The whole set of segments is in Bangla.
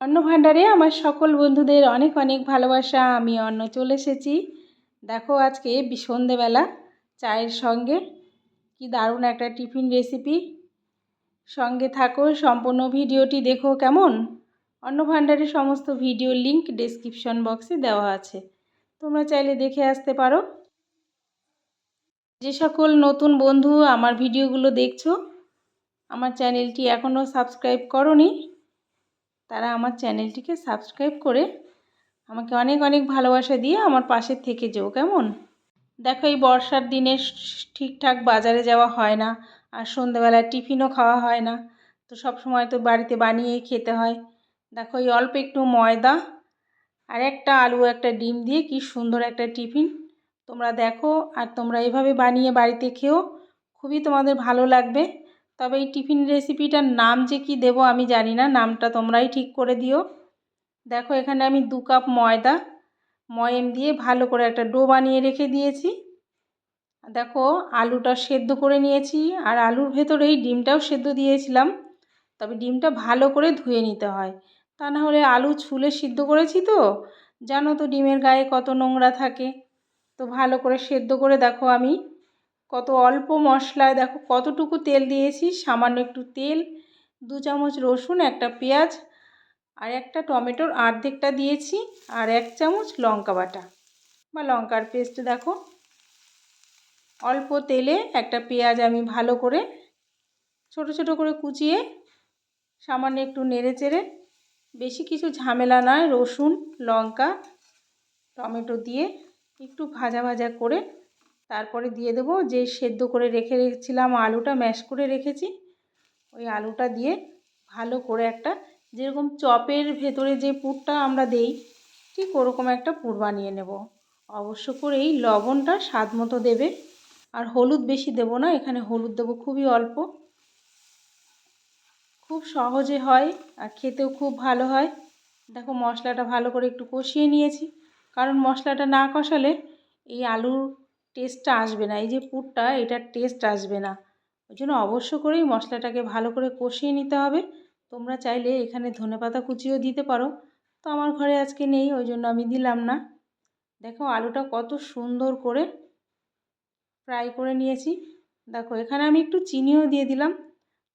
অন্ন ভাণ্ডারে আমার সকল বন্ধুদের অনেক অনেক ভালোবাসা, আমি অন্ন চলে এসেছি। দেখো আজকে সন্ধেবেলা চায়ের সঙ্গে কি দারুণ একটা টিফিন রেসিপি। সঙ্গে থাকো, সম্পূর্ণ ভিডিওটি দেখো কেমন? অন্ন ভাণ্ডারের সমস্ত ভিডিও লিংক ডেসক্রিপশন বক্সে দেওয়া আছে। তোমরা চাইলে দেখে আসতে পারো। যে সকল নতুন বন্ধু আমার ভিডিওগুলো দেখছ, আমার চ্যানেলটি এখনও সাবস্ক্রাইব করনি তারা আমার চ্যানেলটিকে সাবস্ক্রাইব করে আমাকে অনেক অনেক ভালোবাসা দিয়ে আমার পাশে থেকে যেও, কেমন? দেখো, এই বর্ষার দিনে ঠিকঠাক বাজারে যাওয়া হয় না আর সন্ধ্যেবেলা টিফিনও খাওয়া হয় না। তো সব সময় তো বাড়িতে বানিয়েই খেতে হয়। দেখো, এই অল্প একটু ময়দা আর একটা আলু, একটা ডিম দিয়ে কি সুন্দর একটা টিফিন। তোমরা দেখো আর তোমরা এভাবে বানিয়ে বাড়িতে খেও, খুবই তোমাদের ভালো লাগবে। তবে এই টিফিন রেসিপিটার নাম যে কি দেবো আমি জানি না, নামটা তোমরাই ঠিক করে দিও। দেখো, এখানে আমি দু কাপ ময়দা, ময়েম দিয়ে ভালো করে একটা ডো বানিয়ে রেখে দিয়েছি। দেখো, আলুটা সেদ্ধ করে নিয়েছি আর আলুর ভেতরেই ডিমটাও সেদ্ধ দিয়েছিলাম। তবে ডিমটা ভালো করে ধুয়ে নিতে হয়। তা না হলে আলু ছুলে সিদ্ধ করেছি তো, জানো তো ডিমের গায়ে কত নোংরা থাকে। তো ভালো করে সেদ্ধ করে দেখো আমি। কত অল্প মশলায় দেখো কতটুকু তেল দিয়েছি, সামান্য একটু তেল, দু চামচ রসুন, একটা পেঁয়াজ আর একটা টমেটোর অর্ধেকটা দিয়েছি আর এক চামচ লঙ্কা বাটা বা লঙ্কার পেস্ট দেখো। অল্প তেলে একটা পেঁয়াজ আমি ভালো করে ছোট ছোট করে কুচিয়ে সামান্য একটু নেড়ে চেড়ে বেশি কিছু ঝামেলা নয়, রসুন, লঙ্কা, টমেটো দিয়ে একটু ভাজা ভাজা করে তারপরে দিয়ে দেবো যে সেদ্ধ করে রেখে রেখেছিলাম আলুটা ম্যাশ করে রেখেছি। ওই আলুটা দিয়ে ভালো করে একটা যেরকম চপের ভেতরে যে পুরটা আমরা দেই, ঠিক ওরকম একটা পুর বানিয়ে নেব। অবশ্য করেই লবণটা স্বাদ মতো দেবে। আর হলুদ বেশি দেবো না, এখানে হলুদ দেবো খুবই অল্প। খুব সহজে হয় আর খেতেও খুব ভালো হয়। দেখো মশলাটা ভালো করে একটু কষিয়ে নিয়েছি। কারণ মশলাটা না কষালে এই আলুর টেস্টটা আসবে না, এই যে পুরটা, এটার টেস্ট আসবে না। ওই জন্য অবশ্য করেই মশলাটাকে ভালো করে কষিয়ে নিতে হবে। তোমরা চাইলে এখানে ধনেপাতা কুচিও দিতে পারো। তো আমার ঘরে আজকে নেই, ওই জন্য আমি দিলাম না। দেখো আলুটা কত সুন্দর করে ফ্রাই করে নিয়েছি। দেখো, এখানে আমি একটু চিনিও দিয়ে দিলাম।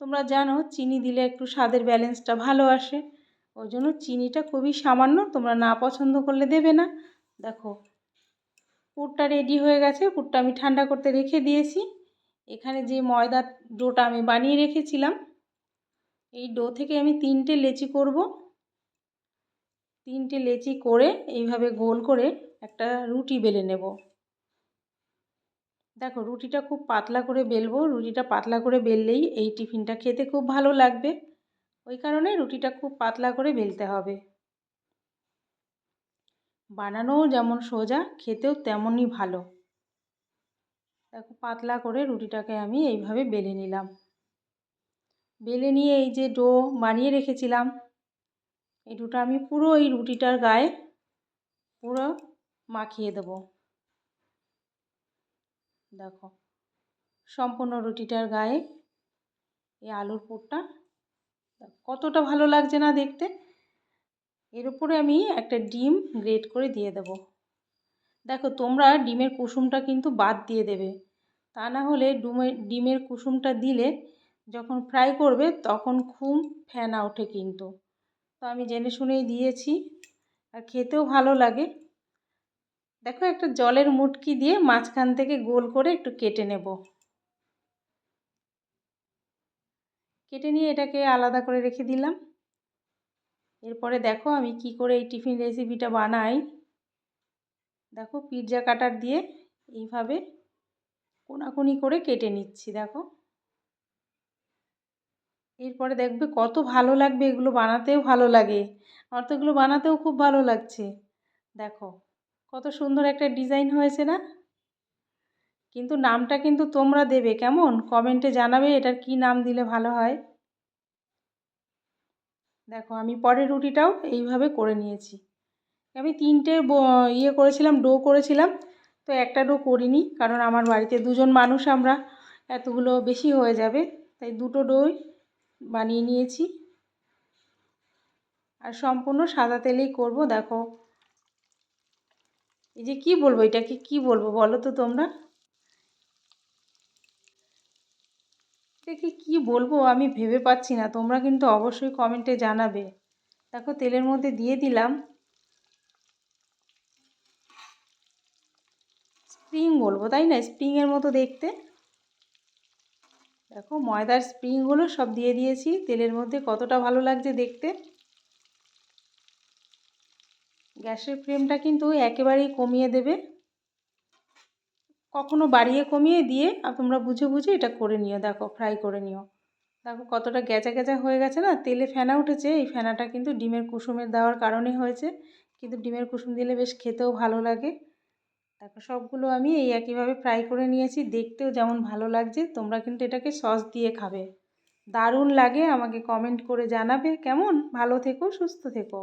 তোমরা জানো, চিনি দিলে একটু স্বাদের ব্যালেন্সটা ভালো আসে। ওই জন্য চিনিটা খুবই সামান্য, তোমরা না পছন্দ করলে দেবে না। দেখো পুরটা রেডি হয়ে গেছে। পুরটা আমি ঠান্ডা করতে রেখে দিয়েছি। এখানে যে ময়দার ডোটা আমি বানিয়ে রেখেছিলাম, এই ডো থেকে আমি তিনটে লেচি করব। তিনটে লেচি করে এইভাবে গোল করে একটা রুটি বেলে নেব। দেখো, রুটিটা খুব পাতলা করে বেলবো। রুটিটা পাতলা করে বেললেই এই টিফিনটা খেতে খুব ভালো লাগবে। ওই কারণে রুটিটা খুব পাতলা করে বেলতে হবে। বানানোও যেমন সোজা, খেতেও তেমনই ভালো। দেখো, পাতলা করে রুটিটাকে আমি এইভাবে বেলে নিলাম। বেলে নিয়ে এই যে ডো বানিয়ে রেখেছিলাম, এই ডোটা আমি পুরো এই রুটিটার গায়ে পুরো মাখিয়ে দেব। দেখো, সম্পূর্ণ রুটিটার গায়ে এই আলুর পুরটা, কতটা ভালো লাগছে না দেখতে? এর উপরে আমি একটা ডিম গ্রেট করে দিয়ে দেব। দেখো, তোমরা ডিমের কুসুমটা কিন্তু বাদ দিয়ে দেবে। তা না হলে ডুমের ডিমের কুসুমটা দিলে যখন ফ্রাই করবে তখন খুব ফেনা ওঠে কিন্তু। তো আমি জেনে শুনেই দিয়েছি, আর খেতেও ভালো লাগে। দেখো, একটা জলের মুটকি দিয়ে মাঝখান থেকে গোল করে একটু কেটে নেব। কেটে নিয়ে এটাকে আলাদা করে রেখে দিলাম। এরপরে দেখো আমি কি করে এই টিফিন রেসিপিটা বানাই। দেখো পিৎজা কাটার দিয়ে এইভাবে কোনাকুনি করে কেটে নিচ্ছি, দেখো। এরপরে দেখবে কত ভালো লাগবে এগুলো বানাতেও ভালো লাগে। আমার তো এগুলো বানাতেও খুব ভালো লাগছে। দেখো কত সুন্দর একটা ডিজাইন হয়েছে না? কিন্তু নামটা কিন্তু তোমরা দেবে, কেমন? কমেন্টে জানাবে এটার কি নাম দিলে ভালো হয়। দেখো, আমি পরের রুটিটাও এইভাবে করে নিয়েছি। আমি তিনটে ইয়ে করেছিলাম, ডো করেছিলাম, তো একটা ডো করিনি, কারণ আমার বাড়িতে দুজন মানুষ আমরা, এতগুলো বেশি হয়ে যাবে, তাই দুটো ডোই বানিয়ে নিয়েছি। আর সম্পূর্ণ সাদা তেলেই করব, দেখো। এই যে কি বলব, এটাকে কি বলব বলো তো তোমরা এটাকে কি বলব আমি ভেবে পাচ্ছি না। তোমরা কিন্তু অবশ্যই কমেন্টে জানাবে। দেখো, তেলের মধ্যে দিয়ে দিলাম। স্প্রিং বলব, তাই না? স্প্রিংয়ের মতো দেখতে। দেখো, ময়দার স্প্রিংগুলো সব দিয়ে দিয়েছি। তেলের মধ্যে কতটা ভালো লাগছে দেখতে। গ্যাসের ফ্লেমটা কিন্তু একেবারেই কমিয়ে দেবে। কখনো বাড়িয়ে কমিয়ে দিয়ে আর তোমরা বুঝে বুঝে এটা করে নিও, দেখো ফ্রাই করে নিও। দেখো কতটা গ্যাচা গ্যাচা হয়ে গেছে না? তেলে ফেনা উঠেছে, এই ফেনাটা কিন্তু ডিমের কুসুমের দেওয়ার কারণে হয়েছে। কিন্তু ডিমের কুসুম দিলে বেশ খেতেও ভালো লাগে। দেখো সবগুলো আমি এই একইভাবে ফ্রাই করে নিয়েছি, দেখতেও যেমন ভালো লাগছে, তোমরা কিন্তু এটাকে সস দিয়ে খাবে। দারুণ লাগে, আমাকে কমেন্ট করে জানাবে। কেমন? ভালো থেকো, সুস্থ থেকো।